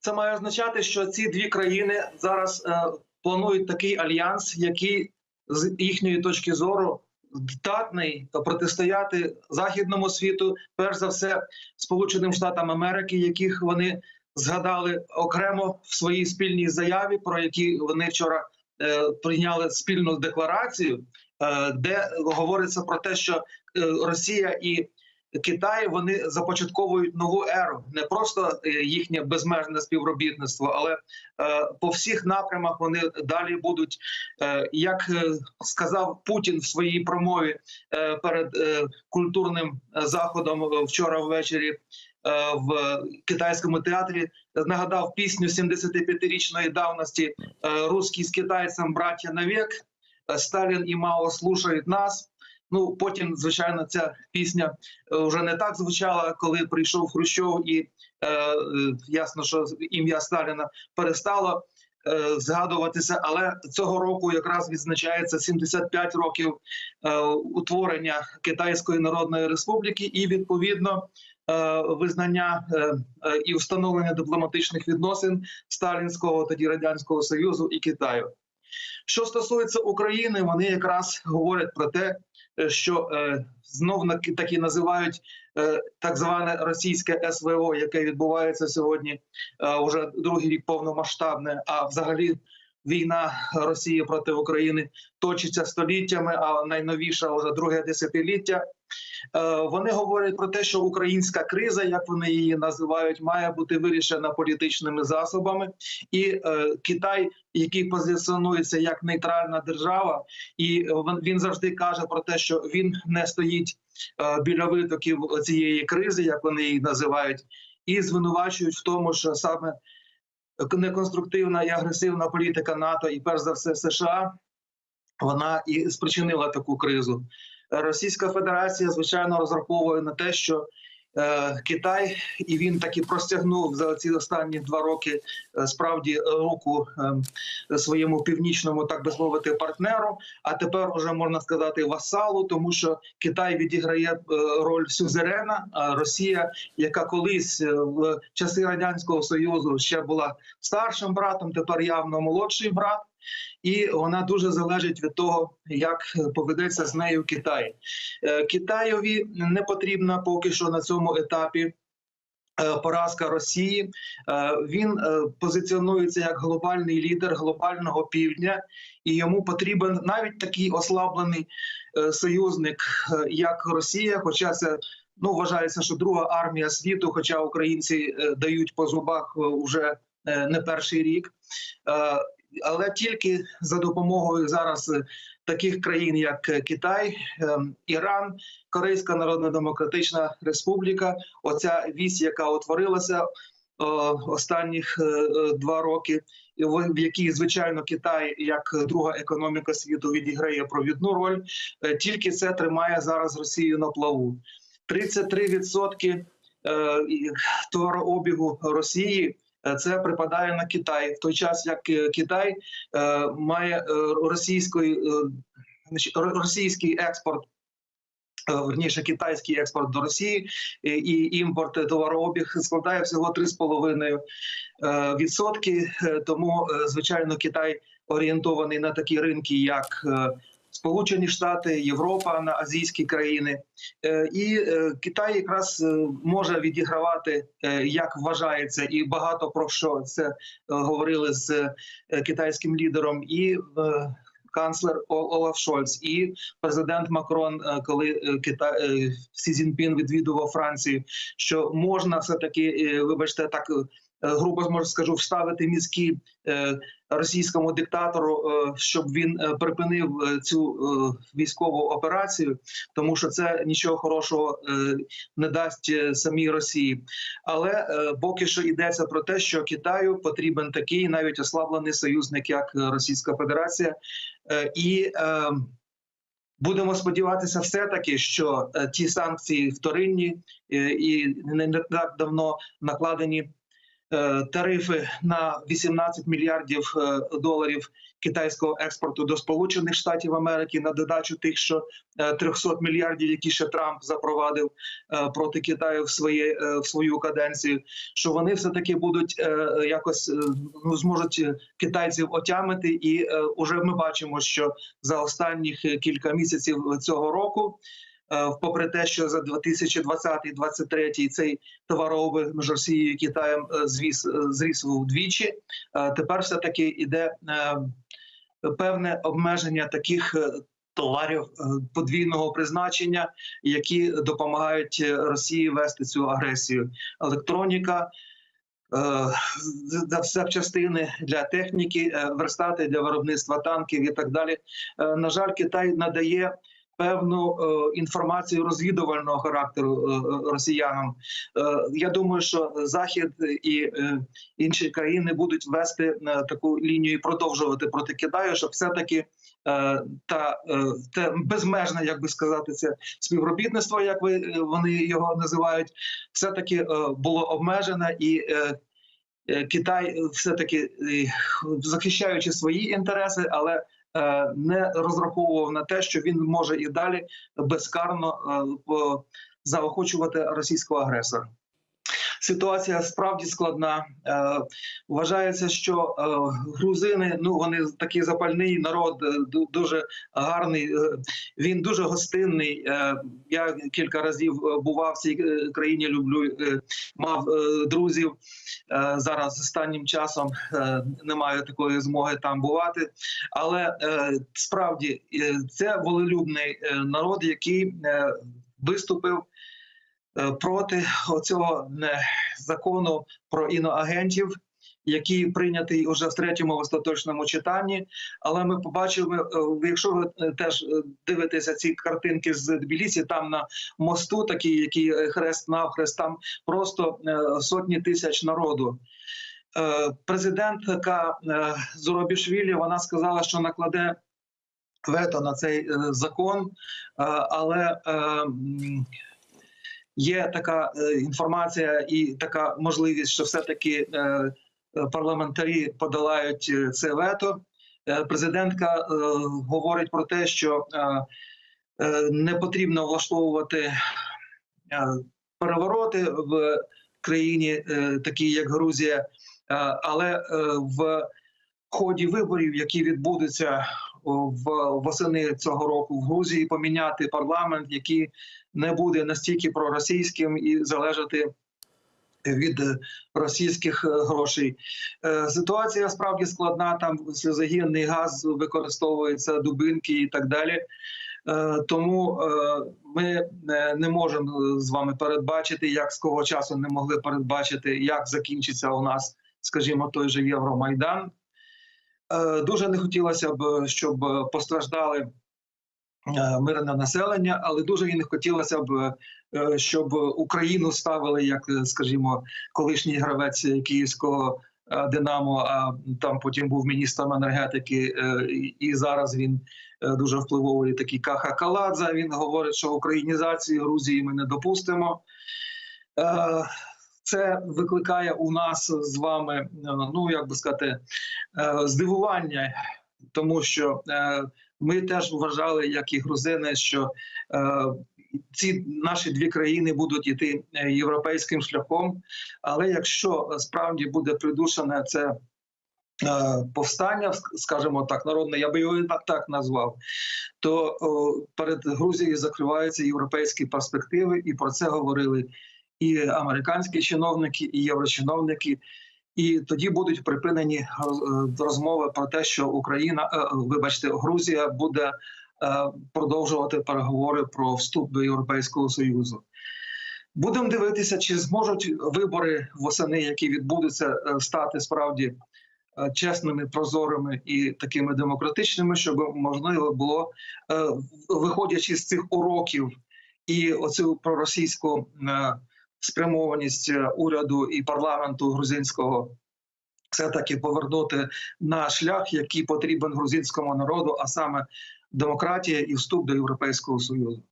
Це має означати, що ці дві країни зараз е, планують такий альянс, який з їхньої точки зору здатний протистояти західному світу, перш за все, Сполученим Штатам Америки, яких вони згадали окремо в своїй спільній заяві, про які вони вчора е, прийняли спільну декларацію, е, де говориться про те, що е, Росія і Китай вони започатковують нову еру, не просто е, їхнє безмежне співробітництво, але е, по всіх напрямах вони далі будуть, е, як сказав Путін в своїй промові перед культурним заходом вчора ввечері в китайському театрі. Нагадав пісню 75-річної давності «Русський з китайцем, браття навік. Сталін і Мао слушають нас. Ну потім, звичайно, ця пісня е, вже не так звучала, коли прийшов Хрущов, і е, е, ясно, що ім'я Сталіна перестало е, згадуватися. Але цього року якраз відзначається 75 років е, утворення Китайської Народної Республіки, і відповідно е, визнання і встановлення дипломатичних відносин Сталінського тоді радянського союзу і Китаю. Що стосується України, вони якраз говорять про те, що е, знов таки називають е, так зване російське СВО, яке відбувається сьогодні е, вже другий рік повномасштабне. А взагалі війна Росії проти України точиться століттями, а найновіша вже друге десятиліття. Е, Вони говорять про те, що українська криза, як вони її називають, має бути вирішена політичними засобами, і е, Китай, який позиціонується як нейтральна держава, і він, завжди каже про те, що він не стоїть е, біля витоків цієї кризи, як вони її називають, і звинувачують в тому, що саме неконструктивна і агресивна політика НАТО, і перш за все США, вона і спричинила таку кризу. Російська Федерація звичайно розраховує на те, що е, Китай і він таки простягнув за ці останні два роки е, справді руку е, своєму північному, так би мовити, партнеру. А тепер уже можна сказати васалу, тому що Китай відіграє роль сюзерена, а Росія, яка колись в часи радянського союзу ще була старшим братом, тепер явно молодший брат. І вона дуже залежить від того, як поведеться з нею Китай. Е, Китаєві не потрібна поки що на цьому етапі. е, Поразка Росії Е, він е, позиціонується як глобальний лідер глобального півдня, і йому потрібен навіть такий ослаблений е, союзник, е, як Росія. Хоча це ну вважається, що друга армія світу, хоча українці е, дають по зубах е, уже е, не перший рік. Але тільки за допомогою зараз е, таких країн, як е, Китай, е, Іран, Корейська Народна Демократична Республіка, оця вісь, яка утворилася е, останніх два роки, в якій звичайно Китай як друга економіка світу відіграє провідну роль. Тільки це тримає зараз Росію на плаву. 33% е, і товарообігу Росії. Е, Це припадає на Китай в той час, як е, Китай е, має російської російський експорт. Верніше китайський експорт до Росії і імпорт товарообіг складає всього 3,5 е, відсотки. Е, Тому, звичайно, Китай орієнтований на такі ринки, як Сполучені Штати, Європа, на азійські країни, Е, і е, Китай якраз е, може відігравати, як вважається, і багато про що це говорили з китайським лідером і. Канцлер Олаф Шольц і президент Макрон, коли Китай Сі Цзіньпін відвідував Францію, що можна все таки, вибачте, так грубо можу скажу, вставити мізки е, російському диктатору, е, щоб він е, припинив е, цю е, військову операцію, тому що це нічого хорошого е, не дасть е, самій Росії. Але е, поки що йдеться про те, що Китаю потрібен такий навіть ослаблений союзник, як е, Російська Федерація, Е, і е, будемо сподіватися, все таки, що е, ті санкції вторинні е, і не так давно накладені е, тарифи на 18 мільярдів е, доларів китайського експорту до Сполучених Штатів Америки на додачу тих, що е, 300 мільярдів, які ще Трамп запровадив е, проти Китаю в своє е, в свою каденцію, що вони все таки будуть е, якось е, ну зможуть е, китайців отямити, і е, уже ми бачимо, що за останніх е, кілька місяців цього року. Е, Попри те, що за 2020-2023 цей товарообіг між Росією і Китаєм е, звіс е, зріс вдвічі, тепер все таки іде е, певне обмеження таких товарів подвійного призначення, які допомагають Росії вести цю агресію. Електроніка. е, за- Запчастини для техніки, верстати для виробництва танків і так далі. На жаль, Китай надає певну е, інформацію розвідувального характеру е, е, росіянам. Я думаю, що Захід і інші країни будуть вести таку лінію і продовжувати проти Китаю, щоб все-таки е, та те безмежне, як би сказати, це співробітництво, як ви вони його називають, все таки було обмежене і. Китай все таки захищаючи свої інтереси, але не розраховував на те, що він може і далі безкарно е, заохочувати російського агресора. Ситуація справді складна. Е, Вважається, що е, грузини ну вони такий запальний народ, е, дуже гарний. е, Він дуже гостинний. Е, Я кілька разів е, бував в цій країні. Люблю е, мав е, друзів. Е, Зараз останнім часом е, не маю такої змоги там бувати. Але е, справді е, це волелюбний народ, який е, виступив проти оцього е, закону про іноагентів, який прийнятий уже в третьому остаточному читанні. Але ми побачили, е, якщо ви е, теж е, дивитеся ці картинки з Тбілісі, там на мосту, такий, який е, хрест навхрест, там просто е, сотні тисяч народу. Е, Президентка е, Зоробішвілі вона сказала, що накладе вето на цей е, закон, е, але е, є така е, інформація і така можливість, що все-таки е, е, парламентарі подолають це вето. Президентка говорить про те, що не потрібно влаштовувати перевороти в країні, такій як Грузія, але в ході виборів, які відбудуться в восени цього року в Грузії, поміняти парламент, який не буде настільки проросійським і залежати від російських е, грошей. Е, Ситуація справді складна. Там сльозогінний газ використовується, дубинки і так далі. Е, Тому ми не можемо з вами передбачити, як з кого часу не могли передбачити, як закінчиться у нас, скажімо, той же Євромайдан. Е, Дуже не хотілося б, щоб постраждали е, мирне населення, але дуже і не хотілося б, е, щоб Україну ставили як, е, скажімо, колишній гравець київського е, Динамо. А там потім був міністром енергетики, е, і- зараз він е, дуже впливовий такий Каха Каладзе. Він говорить, що українізації Грузії ми не допустимо. Це викликає у нас з вами, е, ну як би сказати, е, здивування, тому що е, ми теж вважали, як і грузини, що ці наші дві країни будуть йти е, європейським шляхом. Але якщо справді буде придушене це повстання, скажімо так, народне, я би його так, так назвав, то перед Грузією закриваються європейські перспективи, і про це говорили і американські чиновники, і єврочиновники. І тоді будуть припинені е, розмови про те, що Україна, е, вибачте, Грузія буде е, продовжувати переговори про вступ до Європейського Союзу. Будемо дивитися, чи зможуть вибори восени, які відбудуться, стати справді чесними, прозорими і такими демократичними, щоб можливо було, виходячи з цих уроків і оцю проросійську спрямованість е, уряду і парламенту грузинського. Все таки повернути на шлях, який потрібен грузинському народу, а саме демократія і вступ до Європейського союзу.